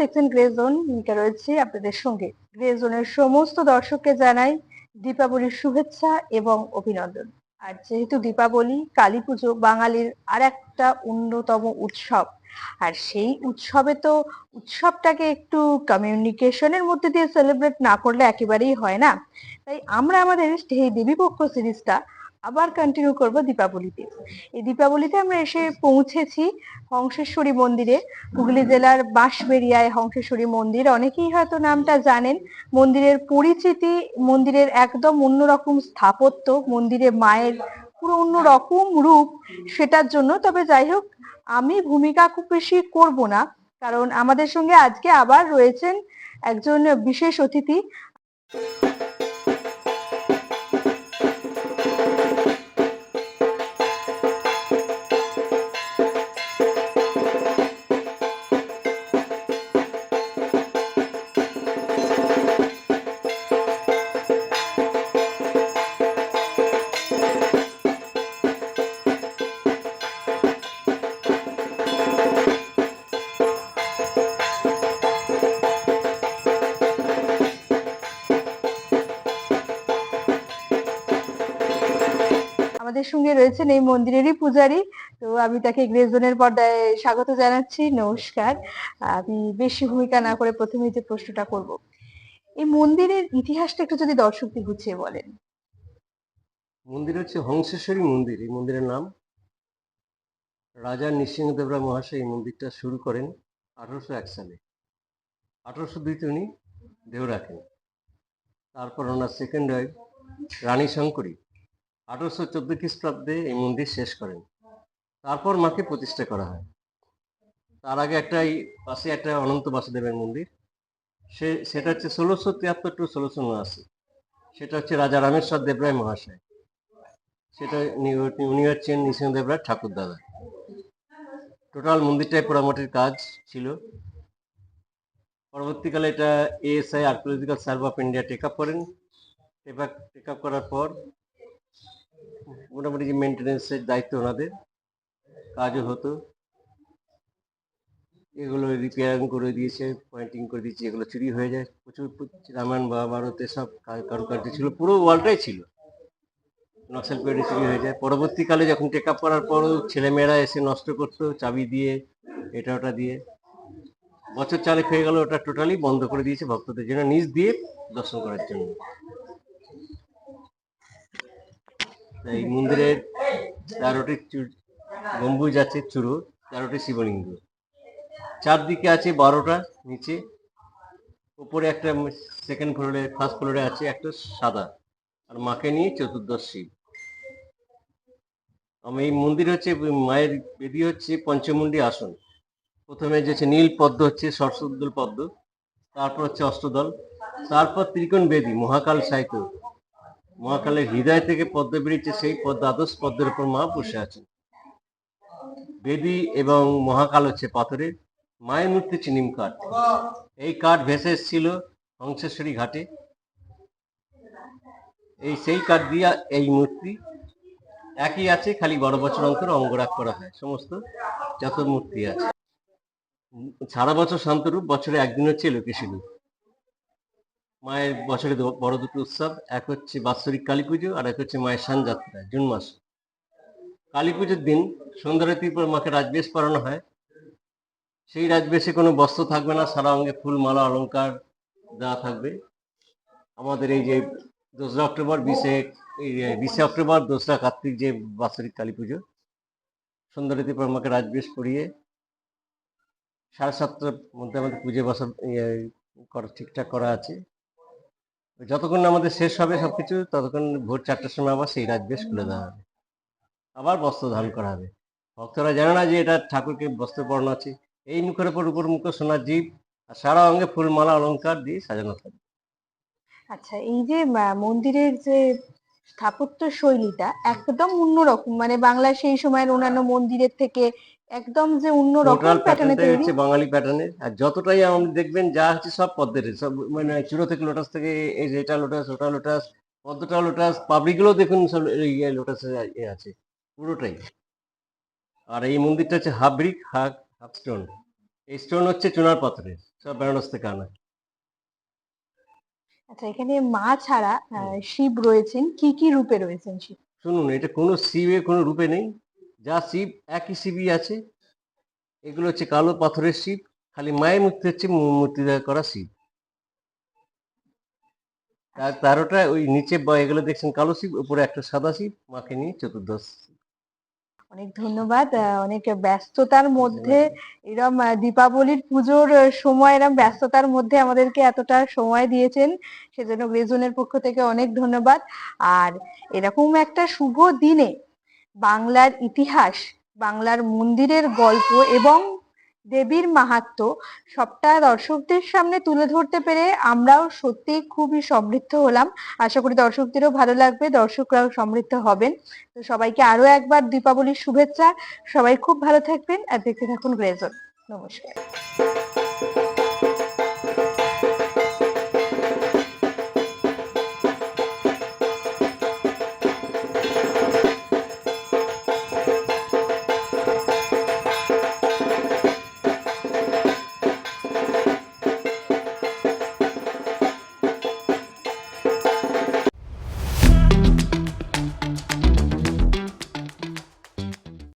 দেখছেন grey zone মিকা রয়েছে আপনাদের সঙ্গে। গ্রে জোনের সমস্ত দর্শককে জানাই দীপাবলির শুভেচ্ছা এবং অভিনন্দন। আর যেহেতু দীপাবলি, কালী পুজো বাঙালির আর একটা অন্যতম উৎসব। আর সেই উৎসবে তো উৎসবটাকে একটু কমিউনিকেশনের মধ্যে দিয়ে সেলিব্রেট না করলে একেবারেই হয় না। তাই আমরা আমাদের এই দেবীপক্ষ সিরিজটা আবার কন্টিনিউ করব দীপাবলিতে। এই দীপাবলিতে আমরা এসে পৌঁছেছি হংসেশ্বরী মন্দিরে। হুগলি জেলার বাঁশবেড়িয়ায় হংসেশ্বরী মন্দির। অনেকেই হয়তো নামটা জানেন। মন্দিরের পরিচিতি, মন্দিরের একদম অন্যরকম স্থাপত্য, মন্দিরে মায়ের পুরো অন্যরকম রূপ সেটার জন্য। তবে যাই হোক, আমি ভূমিকা খুব বেশি করব না, কারণ আমাদের সঙ্গে আজকে আবার রয়েছেন একজন বিশেষ অতিথি। আমাদের সঙ্গে রয়েছেন এই মন্দিরেরই পূজারী। তো আমি তাকে গ্রেজনের পর্দায় স্বাগত জানাচ্ছি। নমস্কার। আমি বেশি ভূমিকা না করে প্রথমে যে প্রশ্নটা করব। এই মন্দিরের ইতিহাসটা একটু যদি দর্শকদের গুছিয়ে বলেন। মন্দির হচ্ছে হংসেশ্বরী মন্দির। এই মন্দিরের নাম। রাজা নৃসিংহদেব রায় মহাশয় এই মন্দিরটা শুরু করেন আঠারোশো এক সালে। আঠারোশো দুইতে উনি দেহ রাখেন তারপর ওনার সেকেন্ড ওয়াইফ রানী শঙ্করী। আঠারোশো চোদ্দ খ্রিস্টাব্দে এই মন্দির শেষ করেন। তারপর মাকে প্রতিষ্ঠা করা হয়। তার আগে একটা এই পাশে একটা অনন্ত বাসুদেবের মন্দির। সে, সেটা হচ্ছে ষোলোশো তিয়াত্তর টু ষোলোশো উনআশি। সেটা হচ্ছে রাজা রামেশ্বর দেবরায় মহাশয়। সেটা উনি- হচ্ছেন নৃসিংহদেব রায় ঠাকুর দাদা টোটাল মন্দিরটাই পোড়ামাটির কাজ ছিল। পরবর্তীকালে এটা ASI archaeological survey of India take up করেন। টেক আপ করার পর মোটামুটি যে মেনটেন্যান্সের দায়িত্ব ওনাদের, কাজও হতো। এগুলো রিপেয়ারিং করে দিয়েছে পয়েন্টিং করে দিয়েছে, এগুলো চুরি হয়ে যায়। প্রচুর রামায়ণ মহাভারতে সব কারুকার্য ছিল, পুরো ওয়ার্ল্ডটাই ছিল। নকশাল পিরিয়ডে চুরি হয়ে যায়। পরবর্তীকালে যখন টেক আপ করার পরও ছেলেমেয়েরা এসে নষ্ট করতো, চাবি দিয়ে, এটা ওটা দিয়ে। বছর চালেক হয়ে গেল, ওটা টোটালি বন্ধ করে দিয়েছে ভক্তদের জন্য, নিজ দিয়ে দর্শন করার জন্য তাই এই মন্দিরের তেরোটি গম্বুজ আছে চূড়ো তেরোটি শিবলিঙ্গ। চারদিকে আছে বারোটা, নিচে উপরে একটা সেকেন্ড ফ্লোরে ফার্স্ট ফ্লোরে আছে একটা সাদা, আর মাকে নিয়ে চতুর্দশ। শিব আমি এই মন্দির হচ্ছে, মায়ের বেদি হচ্ছে পঞ্চমুণ্ডী আসন। প্রথমে যে হচ্ছে নীল পদ্ম হচ্ছে সরস্বতদল পদ্ম, তারপর হচ্ছে অষ্টদল, তারপর ত্রিকোণ বেদি, মহাকাল সাহিত্য। মহাকালের হৃদয় থেকে পদ্ম বেরিয়েছে সেই দ্বাদশ পদ্মের উপর মা বসে আছেন। বেদি এবং মহাকাল হচ্ছে পাথরের মায়ের মূর্তি, হচ্ছে নিম কাঠ। এই কাঠ ভেসে এসেছিল হংসেশ্বরী ঘাটে। এই সেই কাঠ দিয়ে এই মূর্তি একই আছে, খালি বড় বছর অন্তর অঙ্গরাগ করা হয়। সমস্ত যত মূর্তি আছে। সারা বছর শান্তরূপ, বছরে একদিন হচ্ছে লোকেশী রূপ মায়ের বছরে বড় দুটো উৎসব, এক হচ্ছে বাৎসরিক কালী পুজো আর এক হচ্ছে মায়ের সান যাত্রা, জুন মাস। কালী পুজোর দিন সন্ধ্যারতির পর মাকে রাজবেশ পরানো হয়। সেই রাজবেশে কোনো বস্ত্র থাকবে না সারা অঙ্গে ফুল, মালা, অলংকার দেওয়া থাকবে। আমাদের এই যে দোসরা অক্টোবর, বিশে বিশে অক্টোবর, দোসরা কার্তিক যে বাৎসরিক কালী পুজো সন্ধ্যারতির পর মাকে রাজবেশ পরিয়ে সাড়ে সাতটার মধ্যে আমাদের পুজো বসা ইয়ে করা ঠিকঠাক করা আছে। যতক্ষণ আমাদের শেষ হবে সবকিছু, ততক্ষণ ভোর চারটার সময় আবার সেই রাজবেশ খুলে দেওয়া হবে। আবার বস্ত্র ধারণ করা হবে। ভক্তরা জানে না যে এটা ঠাকুরকে বস্ত্র পরানো আছে। এই মুখের উপর উপর মুখ সোনার জীব আর সারা অঙ্গে ফুলমালা অলঙ্কার দিয়ে সাজানো থাকে। আচ্ছা এই যে মন্দিরের যে স্থাপত্য শৈলীটা একদম অন্যরকম। মানে বাংলার সেই সময়ের অন্যান্য মন্দিরের থেকে একদম যে অন্যরকম টোটাল প্যাটার্নে তৈরি। হচ্ছে বাঙালি প্যাটার্নের আর যতটাই আপনি দেখবেন যা হচ্ছে সব পদ্মের। সব মানে চূড়ো থেকে লোটাস থেকে এই যে এটা লোটাস ওটা লোটাস পদ্মটা লোটাস পাবলিকগুলো দেখুন সব এই লোটাস এ আছে পুরোটাই। আর এই মন্দিরটা হচ্ছে half brick half half stone এই স্টোন হচ্ছে চুনার পাথরের সব বেনারস থেকে আনা। আচ্ছা এখানে মা ছাড়া শিব রয়েছেন। কি কি রূপে রয়েছেন শিব? শুনুন এটা কোনো শিবে কোনো রূপে নেই। যা শিব একই শিবই আছে। এগুলো হচ্ছে কালো পাথরের শিব খালি মায়ের মূর্তি হচ্ছে মূর্তি করা শিব। তার তেরোটা ওই নিচে বা- এগুলো দেখছেন কালো শিব উপরে একটা সাদা শিব মাকে নিয়ে চতুর্দশ অনেক ধন্যবাদ। অনেক ব্যস্ততার মধ্যে এরম দীপাবলির পুজোর সময় এরম ব্যস্ততার মধ্যে আমাদেরকে এতটা সময় দিয়েছেন। সেজন্য গ্রেজনের পক্ষ থেকে অনেক ধন্যবাদ। আর এরকম একটা শুভ দিনে বাংলার ইতিহাস, বাংলার মন্দিরের গল্প এবং দেবীর মাহাত্ম্য সবটা দর্শকদের সামনে তুলে ধরতে পেরে আমরাও সত্যি খুবই সমৃদ্ধ হলাম। আশা করি দর্শকদেরও ভালো লাগবে, দর্শকরাও সমৃদ্ধ হবেন। তো সবাইকে আরও একবার দীপাবলির শুভেচ্ছা। সবাই খুব ভালো থাকবেন আর দেখতে থাকুন গ্রেজন নমস্কার।